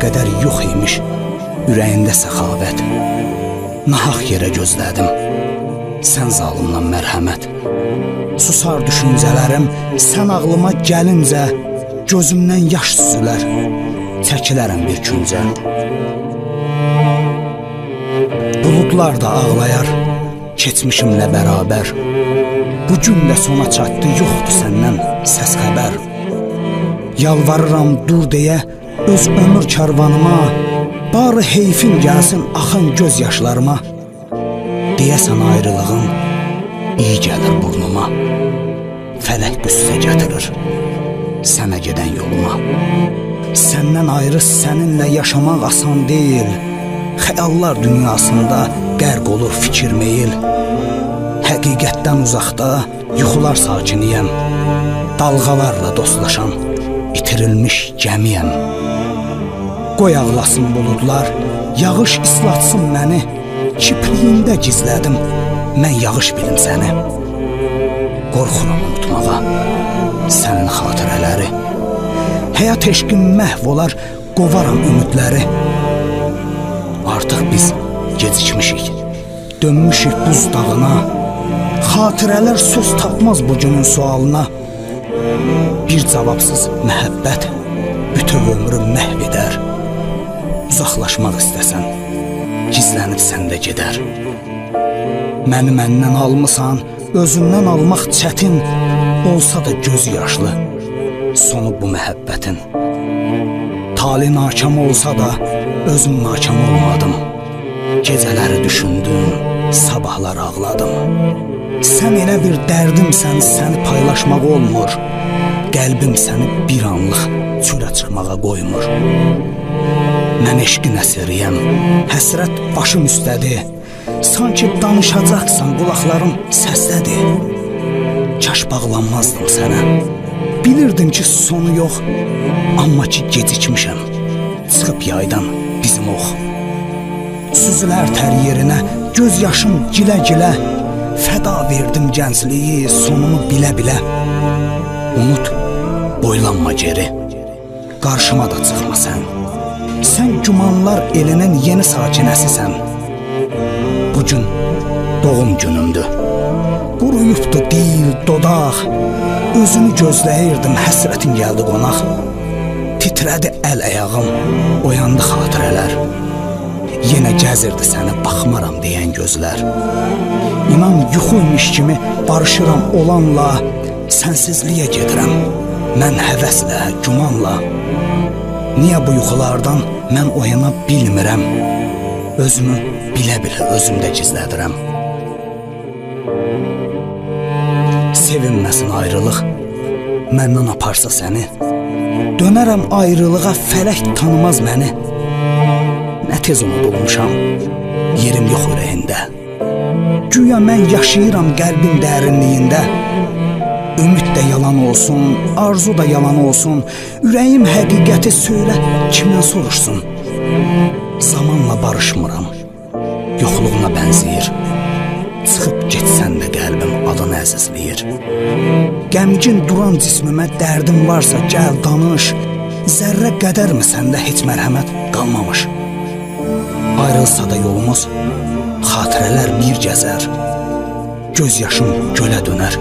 qədər yox imiş ürəyində səxavət. Nahaq yerə gözlədim. Sən zalımdan mərhəmət. Susar düşüncələrim, sən ağlıma gəlincə gözümdən yaş süzülər. Çəkilərəm bir küncə. Buludlar da ağlayar keçmişimlə bərabər. Bu gün də sona çatdı, yoxdur səndən səs xəbər. Yalvarıram dur deyə öz ömür karvanıma, barı heyfin gəlsin axan göz yaşlarıma. Deyəsən ayrılığın iyi gəlir burnuma. Fələk qüssə gətirir sənə gedən yoluma. Səndən ayrı səninlə yaşamaq asan deyil. Xəyallar dünyasında qərq olur fikir meyil. Həqiqətdən uzaqda yuxular sakiniyəm. Dalğalarla dostlaşan itirilmiş gəmiyəm. Qoy ağlasın buludlar, yağış islatsın məni. Kipriyində gizlədim mən yağış bilim səni. Qorxuram unutmağa sənin xatirələri. Həyat eşqim məhv olar, qovaram ümidləri. Artıq biz gecikmişik. Dönmüşük buz dağına. Xatirələr söz tapmaz bu günün sualına. Bir cavabsız məhəbbət bütöv ömrü məhv edər. Uzaqlaşmaq istəsən, gizlənib səndə gedər. Məni məndən almısan, özündən almaq çətin olsa da göz yaşlı. Sonu bu məhəbbətin. Tali nakam olsa da özüm nakam olmadım. Gecələri düşündüm, sabahlar ağladım. Sən elə bir dərdimsən, səni paylaşmaq olmur. Qəlbim səni bir anlıq çölə çıxmağa qoymur. Mən eşqin əsiriyəm, həsrət başım üstədir. Sanki danışacaqsan, qulaqlarım səslədir. Kaş bağlanmazdım sənə. Bilirdim ki, sonu yox, amma ki gecikmişəm. Çıxıb yaydan bizim ox. Süzülər tər yerinə, göz yaşım gilə-gilə. Fəda verdim gəncliyi, sonunu bilə-bilə. Unut, boylanma geri. Qarşıma da çıxma sən. Sən gümanlar elinin yeni sakinəsisən. Bu gün doğum günümdür. Quruyubdu dil, dodaq. Özünü gözləyirdim, həsrətin gəldi qonaq. Titrədi əl ayağım, oyandı xatirələr. Yenə gəzirdi səni baxmaram deyən gözlər. İnan yuxuymuş kimi barışıram olanla, sənsizliyə gedirəm. Mən həvəslə, gümanla. Niyə bu yuxulardan mən oyana bilmirəm? Özümü bilə-bilə özümdə gizlədirəm. Sevinməsin ayrılıq, məndən aparsa səni. Dönərəm ayrılığa, fələk tanımaz məni. Nə tez unudulmuşam, yerim yox ürəyində. Güya mən yaşayıram qəlbin dərinliyində. Ümid də yalan olsun, arzu da yalan olsun. Ürəyim həqiqəti söylə, kimdən soruşsun? Zamanla barışmıram. Yoxluğuna bənzəyir. Çıxıb getsən də qəlbim adını əzizləyir. Qəmgin duran cismimə dərdim varsa gəl danış. Zərrə qədərmi səndə heç mərhəmət qalmamış? Ayrılsa da yolumuz, xatirələr bir gəzər. Göz yaşım gölə dönər,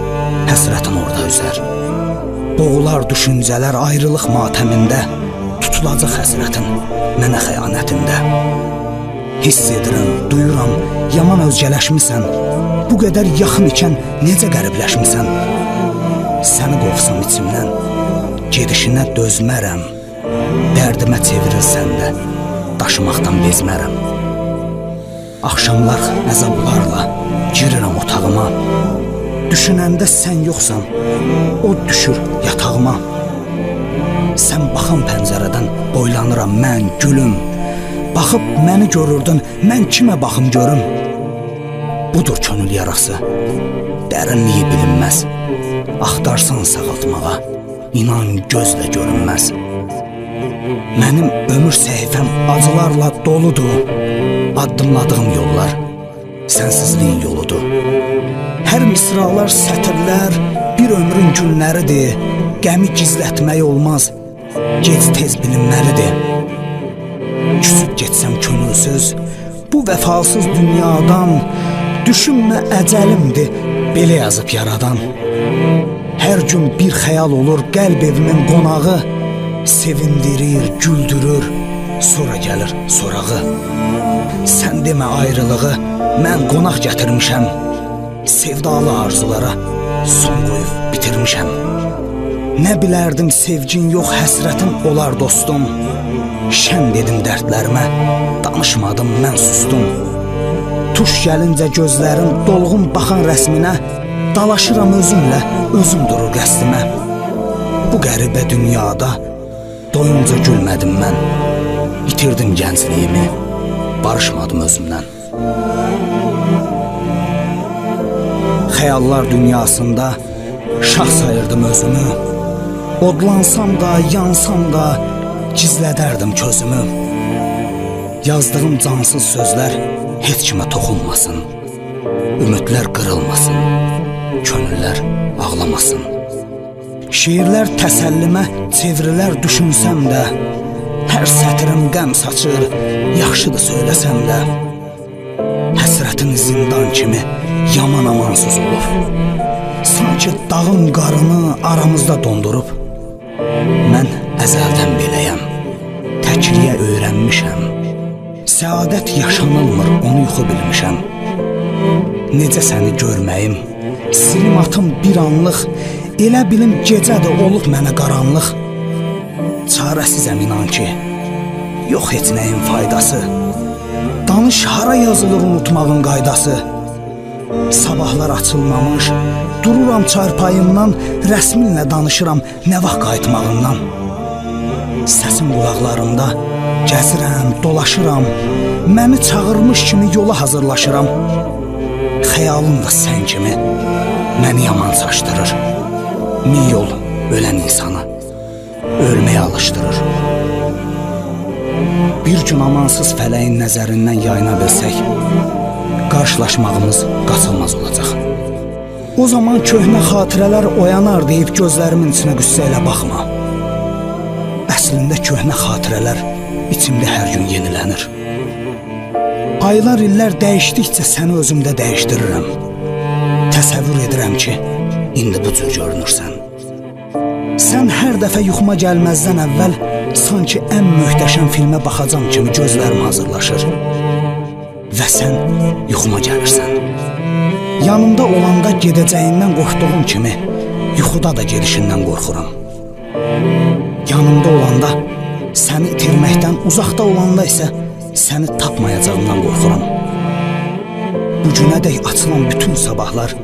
həsrətin orada üzər. Boğular düşüncələr ayrılıq matəmində, tutulacaq həsrətin mənə xəyanətində. Hiss edirəm, duyuram, yaman özgələşmisən. Bu qədər yaxın ikən necə qəribləşmisən? Səni qovsam içimdən, gedişinə dözmərəm. Dərdimə çevirilsən də, daşımaqdan bezmərəm. Axşamlar əzablarla girirəm otağıma. Düşünəndə sən yoxsan, o düşür yatağıma. Sən baxan pəncərədən boylanıram mən gülüm. Baxıb məni görürdün, mən kimə baxım görüm? Budur könül yarası. Dərinliyi bilinməz. Axtarsan sağaltmağa, inan gözlə görünməz. Mənim ömür səhifəm acılarla doludur. Addımladığım yollar sənsizliyin yoludur. Hər misralar sətirlər bir ömrün günləridir. Qəmi gizlətmək olmaz. Gec tez bilinməlidir. Küsüb getsəm könülsüz Bu vəfasız dünyadan Düşünmə əcəlimdir Belə yazıb yaradan Hər gün bir xəyal olur qəlb evimin qonağı Sevindirir, güldürür Sonra gəlir sorağı. Sən demə ayrılığı Mən qonaq gətirmişəm. Sevdalı arzulara Son qoyub bitirmişəm. Nə bilərdim sevgin yox həsrətim olar dostum. Şən dedim dərdlərimə Danışmadım mən sustum Tuş gəlincə gözlərim dolğun baxan rəsminə Dalaşıram özümlə, özüm durur qəsdimə. Bu qəribə dünyada Doyunca gülmədim mən İtirdim gəncliyimi Barışmadım özümdən Xəyallar dünyasında Şah sayırdım özümü. Odlansam da, yansam da Gizlədərdim közümü Yazdığım cansız sözlər Heç kimə toxunmasın. Ümidlər qırılmasın Könüllər ağlamasın. Şiirlər təsəllimə çevrilər düşünsəm də Hər sətrim qəm saçır, yaxşıdır söyləsəm də Həsrətin zindan kimi yaman amansız olur. Sanki dağın qarını aramızda dondurub Mən əzəldən beləyəm Təkliyə öyrənmişəm. Səadət yaşanılmır, onu yuxu bilmişəm. Necə səni görməyim? Silim atım bir anlıq Elə bilim gecədir olub mənə qaranlıq Çarəsizəm inan ki Yox heç nəyin faydası Danış hara yazılır unutmağın qaydası. Sabahlar açılmamış Dururam çarpayımdan Rəsminlə danışıram nə vaxt qayıtmağından. Səsim qulaqlarımda Gəzirəm, dolaşıram Məni çağırmış kimi yola hazırlaşıram. Xəyalım da sən kimi Məni yaman çaşdırır. Min yol ölən insanı Ölməyə alışdırır Bir gün amansız fələyin nəzərindən yayına bilsək Qarşılaşmağımız qaçılmaz olacaq. O zaman köhnə xatirələr oyanar deyib gözlərimin içinə qüssə ilə baxma. Əslində köhnə xatirələr içimdə hər gün yenilənir. Aylar illər dəyişdikcə səni özümdə dəyişdirirəm. Təsəvvür edirəm ki, indi bu cür görünürsən Sən hər dəfə yuxuma gəlməzdən əvvəl sanki ən möhtəşəm filmə baxacam kimi gözlərim hazırlaşır. Və sən yuxuma gəlirsən. Yanımda olanda gedəcəyindən qorxduğum kimi yuxuda da gedişindən qorxuram. Yanımda olanda səni itirməkdən, uzaqda olanda isə səni tapmayacağımdan qorxuram. Bu günədək açılan bütün sabahlar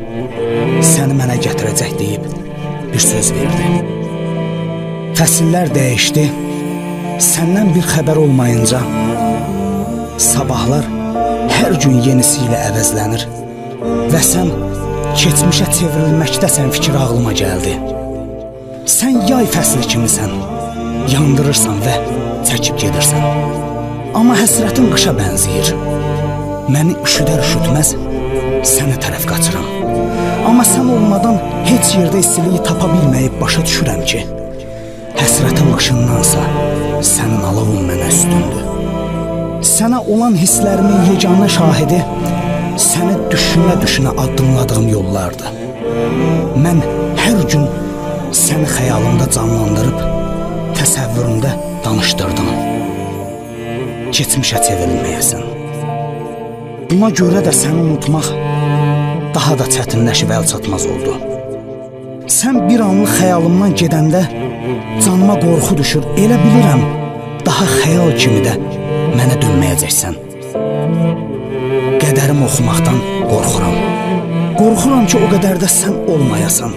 səni mənə gətirəcək deyib bir söz verdi. Fəsillər dəyişdi. Səndən bir xəbər olmayınca sabahlar hər gün yenisi ilə əvəzlənir və sən keçmişə çevrilməkdəsən fikir ağlıma gəldi. Sən yay fəsli kimisən. Yandırırsan və çəkib gedirsən. Amma həsrətin qışa bənzəyir. Məni üşüdər üşütməz sənə tərəf qaçıram. Amma sən olmadan heç yerdə istiliyi tapa bilməyib başa düşürəm ki, Həsrətin qışındansa sənin alovun mənə üstündür. Sənə olan hisslərimin yeganə şahidi səni düşünə-düşünə addımladığım yollardır. Mən hər gün səni xəyalımda canlandırıb təsəvvürümdə danışdırdım. Keçmişə çevrilməyəsən. Buna görə də səni unutmaq daha da çətinləşib əl çatmaz oldu. Sən bir anlıq xəyalımdan gedəndə canıma qorxu düşür. Elə bilirəm, daha xəyal kimi də mənə dönməyəcəksən. Qədərimi oxumaqdan qorxuram. Qorxuram ki, o qədər də sən olmayasan.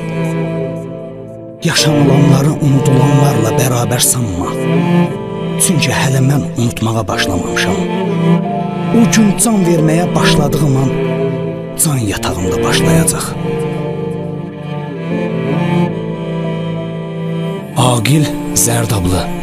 Yaşanılanları unudulanlarla bərabər sanma. Çünki hələ mən unutmağa başlamamışam. O gün can verməyə başladığım an can yatağımda başlayacaq. Agil Zərdablı